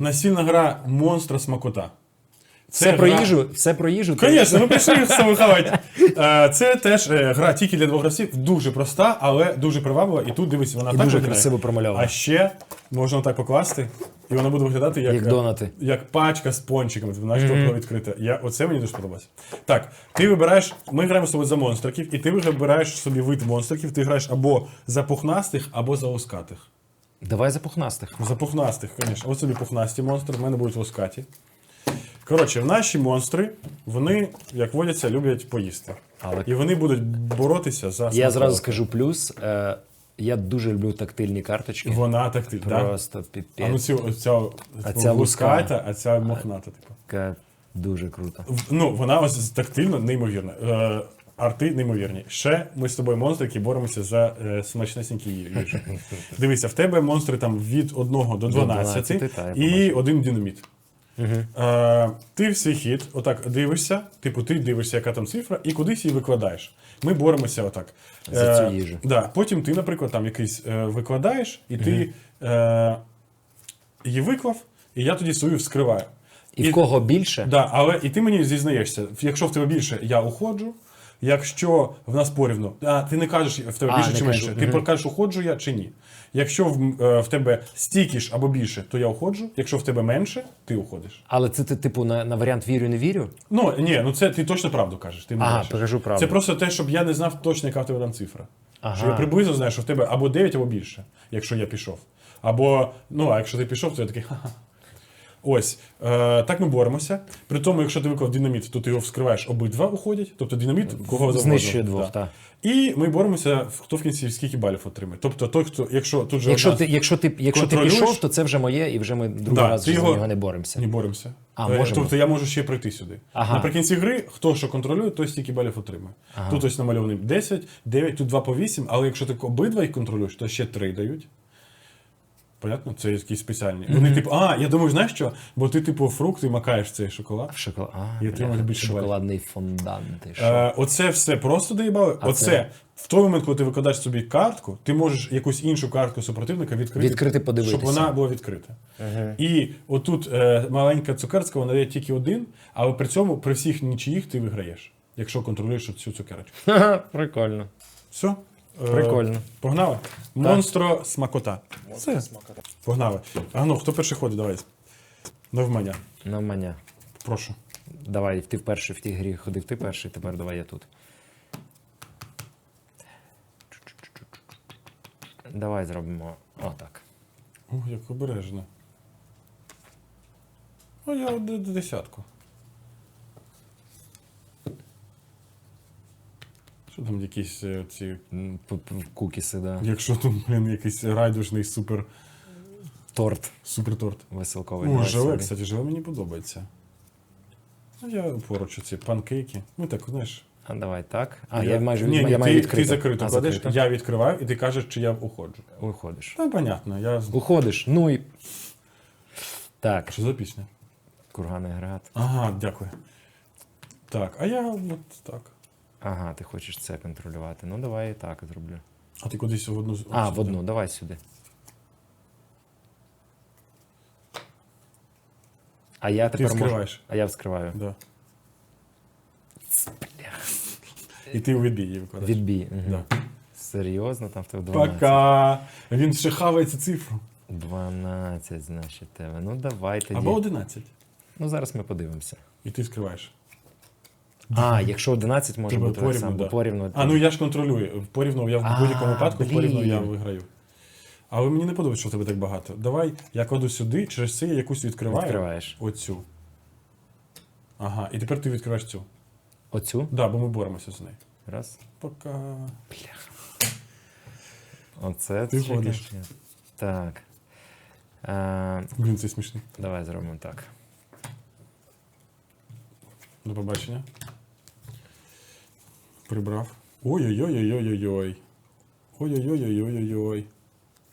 Настільна гра монстра смакота. Все про гра- їжу, все про їжу. Звісно, ми все виховати. Е, Це теж е, гра тільки для двох гравців, дуже проста, але дуже приваблива. І тут дивись, вона І так дуже виглядає. красиво промальована. А ще можна так покласти, і вона буде виглядати як, Як донати. як пачка з пончиками. Знаєш, mm відкрита. Я, оце мені дуже сподобалось. Так, ти вибираєш, ми граємо з тобою за монстриків, і ти вибираєш собі вид монстриків. Ти граєш або за пухнастих, або за лускатих. Давай за пухнастих. За пухнастих, звісно. Ось собі пухнасті монстри, в мене будуть лускаті. Коротше, наші монстри, вони, як водяться, люблять поїсти. Але- І вони будуть боротися за Я зразу скажу плюс. Е, я дуже люблю тактильні карточки. Вона так ти, да? Просто піпець. А ну цю, ця, А ця луската, а ця мохната, типу. Дуже круто. В- Ну, вона ось тактильно неймовірна. Е, арти неймовірні. Ще ми з тобою монстри, які боремося за е, смачнесенькі їжі. Дивися, в тебе монстри там від 1 до 12, 12, і один динаміт. Е, ти в свій хід отак дивишся, типу, ти дивишся, яка там цифра, і кудись її викладаєш. Ми боремося отак. За цю Е, їжу. Да. Потім ти, наприклад, там якийсь е, викладаєш, і ти е, її виклав, і я тоді свою вскриваю. І в кого більше? Да, але і ти мені зізнаєшся, якщо в тебе більше, я уходжу. Якщо в нас порівну, а ти не кажеш в тебе більше чи кажу, менше, ти кажеш, уходжу я чи ні. Якщо в, е, в тебе стільки ж або більше, то я уходжу. Якщо в тебе менше, ти уходиш. Але це ти, типу, на, на варіант вірю, не вірю? Ну ні, ну це ти точно правду кажеш. Ти Ага, покажу правду. Це просто те, щоб я не знав точно, яка в тебе там цифра. Ага. Що я приблизно знаю, що в тебе або 9, або більше, якщо я пішов. Або, ну, а якщо ти пішов, то я такий ха-ха. Ось, е, так ми боремося. При тому, якщо ти виклав динаміт, то ти його вскриваєш, обидва уходять. Тобто динаміт кого завгодно. Знищує двох, Да. так. І ми боремося, хто в кінці скільки балів отримає. Тобто той, хто, якщо тут же Якщо одна- ти, якщо ти, якщо ти контролюєш- пішов, то це вже моє, і вже ми другий Да, раз ти вже його- за нього не боремося. Не боремося. А, Е. Тобто я можу ще прийти сюди. Ага. Наприкінці гри, хто що контролює, той стільки балів отримає. Тут ось намальований 10, 9, тут 2 по 8, але якщо ти обидва їх контролюєш, то ще 3 дають. Понятно? Це якісь спеціальні. Вони, типу, а, я думаю, знаєш що? Бо ти, типу, фрукти макаєш в цей шоколад. Шоколад. А, І бля, отримали більше шоколадний фондан. Ти що? Е, оце все просто доїбали. Оце це? в той момент, коли ти викладаєш собі картку, ти можеш якусь іншу картку супротивника відкрити, Відкрити, подивитися. щоб вона була відкрита. І отут е, маленька цукерська, вона дає тільки один, але при цьому при всіх нічиїх ти виграєш, якщо контролюєш цю цукерочку. Прикольно. Все? Е, Прикольно. Погнали? Монстро смакота. Все. Погнали. А ну, хто перший ходить, давай. Навмання. На мене. Прошу. Давай, ти вперше в тій грі ходив ти перший, тепер давай я тут. Давай зробимо отак. О, як обережно. О, я до десятку. Що там якісь е, ці. Кукіси, да. Якщо тут, блін, якийсь райдужний супер, Торт супер торт. веселковий. О, Давай желе, кстати, желе мені подобається. Ну, я поруч ці панкейки. Ми так, знаєш. А давай так. А, я, майже ні, ні, я маю ти, відкрити. ти закрито а, кладеш, закрито. я відкриваю, і ти кажеш, чи я уходжу. Виходиш. Та понятно, я. Уходиш. Ну і. Так, Що за пісня? курганний агрегат. Ага, дякую. Так, а я от так. Ага, ти хочеш це контролювати. Ну давай я так зроблю. А ти кудись в одну А, в одну, давай сюди. А я тепер можу. вскриваєш. А я вскриваю. Да. І ти у відбій викладаєш. Відбій. Угу. Да. Серйозно, там в тебе 12. Пока. Він ще хаває цю цифру. 12, значить, тебе. Ну давай тоді. Або 11. Ну зараз ми подивимося. І ти скриваєш. А, якщо 11 може бути так порівну, само, да. порівну. А, ну я ж контролюю. Порівну я в А, будь-якому випадку блін. порівну я виграю. Але мені не подобається, що тебе так багато. Давай я кладу сюди, через це я якусь відкриваю. Відкриваєш. Оцю. Ага, і тепер ти відкриваєш цю. Оцю. Да, бо ми боремося з нею. Раз. Пока. Оце Ти ходиш. Так. А, Блін, це смішно. давай зробимо так. До побачення. Прибрав. Ой-ой-ой-ой-ой-ой. Ой-ой-ой-ой-ой-ой.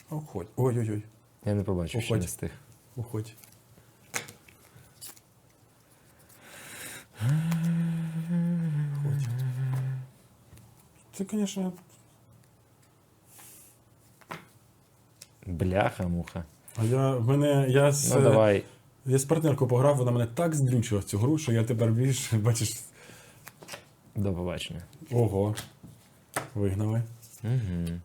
Уходь. Ой-ой-ой. Я не побачив, що не встиг. Уходь. Уходь. Це, звісно, Бляха, муха. а я в мене я з Ну давай. Я з партнеркою пограв, вона мене так здрючила в цю гру, що я тепер більш, бачиш, До побачення. ого. Вигнали. Угу.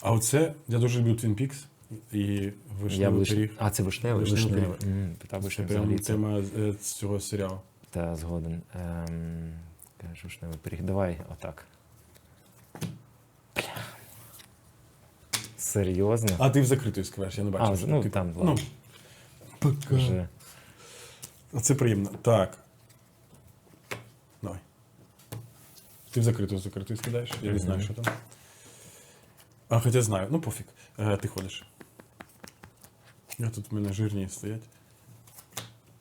А оце, я дуже люблю Twin Peaks і Я вишневий виш... пиріг. А, це вишневий? Вишневий Вишневий. М, Та Це вишневий прям взагалі. Це... тема е, з цього серіалу. Та згоден. Ем... Кажу, вишневий пиріг. Давай отак. Бля. Серйозно? А ти в закритої сквеш, я не бачив. А, що ну, ти- там, Ну, пока. Вже. Це приємно. Так. Ти в закриту в закриту скидаєш? Я не знаю, що там. А, хоча знаю. Ну пофіг. Е, ти ходиш. Я тут в мене жирні стоять.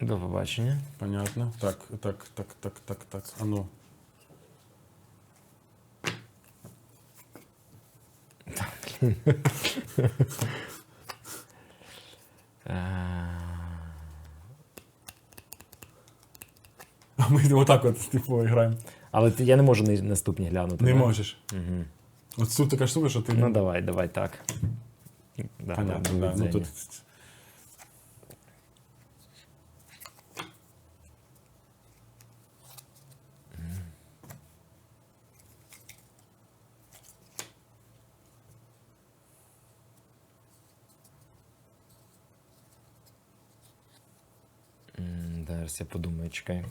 До побачення. Понятно. Так, так, так, так, так, так. А ну. ми отак от, типу, граємо. Але ти- я не можу на- наступні глянути. Не да? можеш. Угу. От тут така штука, що ти. Ну давай, давай так. Да, Понятно, да, да. Ну, тут... Зараз я подумаю, чекай.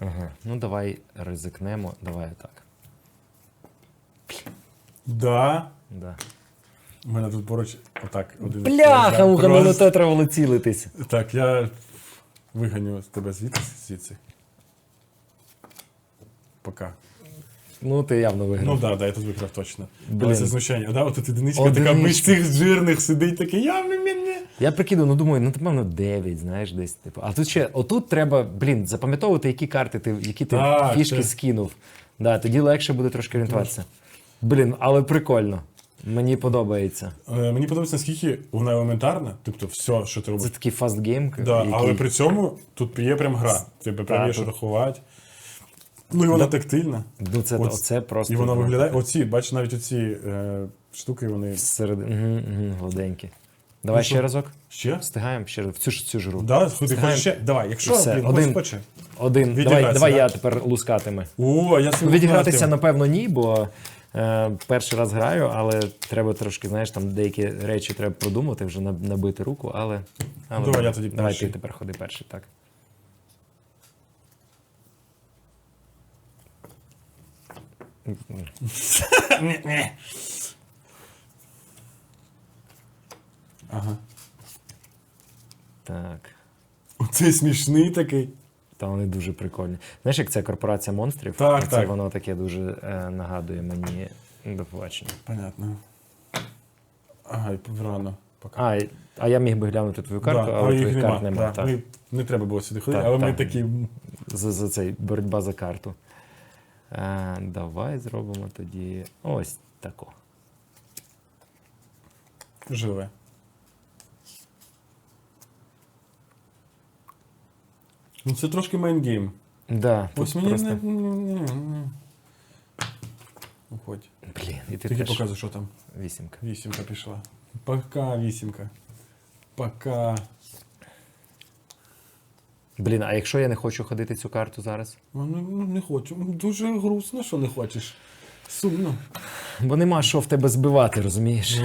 Ага, ну давай ризикнемо. Давай так. Да. Да. У мене тут поруч отак. Один Бляха, муха, ну на те треба було цілитись. Так, я виганю тебе звідси звідси. Пока. Ну, ти явно виграв. Ну да, да, я тут виграв точно. Блін. Але це знущання. Да, от тут одиничка, Одиничка. така між цих жирних сидить, такий, я мені. Я прикидав, ну думаю, ну напевно 9, знаєш, десь. Типу. А тут ще, отут треба, блін, запам'ятовувати, які карти ти, які ти Так, фішки це- скинув. Да, тоді легше буде трошки орієнтуватися. Блін, але прикольно. Мені подобається. Е, мені подобається, наскільки вона елементарна, тобто все, що ти Це робиш. такий фастгейм. Да, який... Але при цьому тут є прям гра. Тебе прям є що тут- рахувати. Ну і вона тактильна. Ну, це, Оц- оце просто. І вона виглядає. Оці, бачиш, навіть оці е, штуки, вони. Всередині. Угу, угу, гладенькі. Давай Ну, ще що? разок. Ще? Встигаємо ще раз. В цю ж цю ж гру. Да, ходи, Встигаємо. хочеш ще. Давай, якщо Все, блін, один. хоче. Один. Давай, давай да? я тепер лускатиме. О, я Ну, собі відігратися, напевно, ні, бо е, перший раз граю, але треба трошки, знаєш, там деякі речі треба продумати, вже набити руку, але. але Давай, я тоді Давай перший. ти тепер ходи перший, так. Ага. Так. Оцей смішний такий. Та вони дуже прикольні. Знаєш, як це корпорація монстрів? Так, це так. воно таке дуже е, нагадує мені до побачення. Понятно. Ага, і рано. Пока. А, і- а я міг би глянути твою карту, Да, але їх твоїх карт немає. да. Ми, не треба було сюди ходити, Так, але ми так. такі За, за цей боротьба за карту. Е, давай зробимо тоді ось таку. живе. Ну, це трошки майнгейм. Да, тут Ось мені просто... не. ні-ні-ні. Уходь. Блін, і ти Тільки теж показуй, що там. вісімка. Вісімка пішла. Пока, вісімка. Пока. Блін, а якщо я не хочу ходити цю карту зараз? Ну, не, не хочу. Дуже грустно, що не хочеш. Сумно. Бо нема що в тебе збивати, розумієш?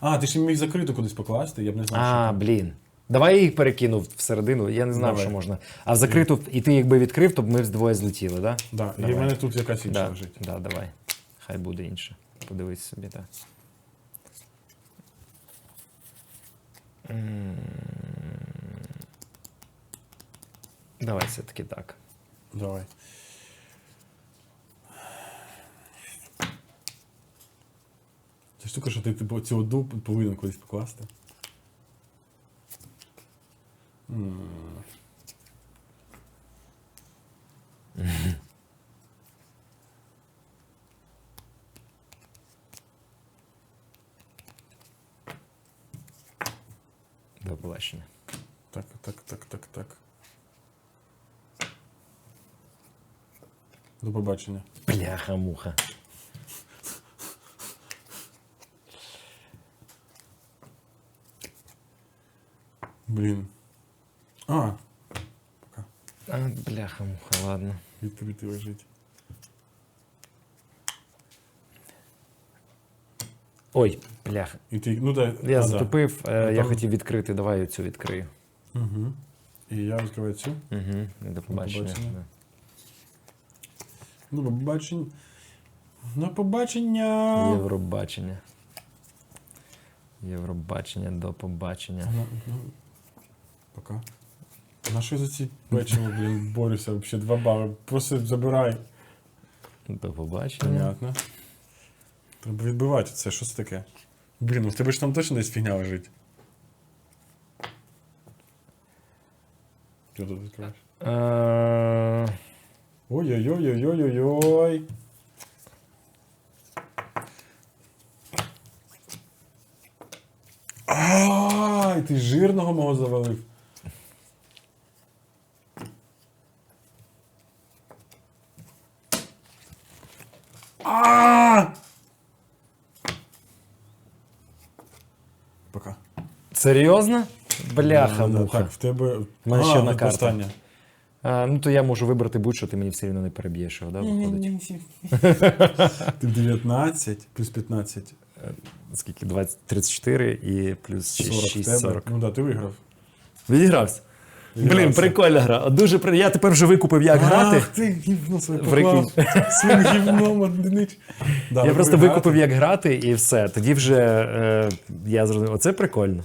А, ти ще міг закриту кудись покласти, я б не знав, що А, блін. Давай я їх перекинув всередину, я не знав, Давай. що можна. А закриту, і ти якби відкрив, то б ми вдвоє злетіли, так? Да, і в мене тут якась інша Да, лежить. да, давай. Хай буде інше. Подивись собі, так. М. Давай все-таки так. Давай. Це штука, що ти типу, цю одну повинен кудись покласти. М. До побачення. Так, так, так, так, так. До побачення. Бляха-муха. Блін. А. Пока. А, бляха-муха, ладно. Відкритий лежить. Ой, бляха. І ти, ну, да, Я а, затупив, е, я Там- хотів відкрити, давай я цю відкрию. Угу. І я відкриваю цю. Угу. До побачення. побачення. Ну, побачення. На побачення. Євробачення. Євробачення, до побачення. Ну, ну, Пока. На що за ці печиво, блін, борюся? Взагалі два бали. Просто забирай. До побачення. Понятно. Треба відбивати це. Що це таке? Блін, ну в тебе ж там точно десь фігня лежить. Що тут відкриваєш? Е, Ой-ой-ой-ой-ой-ой. Ай, ти жирного мого завалив. А! Пока. Серйозно? Бляха, Да, да, муха. Так, в тебе. У мене ще тут остання. А, ну то я можу вибрати будь-що, ти мені все одно не переб'єш його, да, виходить? Ти 19 плюс 15. Скільки? 20, 34 і плюс 40 в 6, тебе. 40. Ну так, ти виграв. Відігрався. Блін, прикольна гра. Дуже при... Я тепер вже викупив, як грати. Ах, ти гівно своє поклав. Своїм гівном одинич. Да, Я просто викупив, як грати, і все. Тоді вже е, я зрозумів, оце прикольно.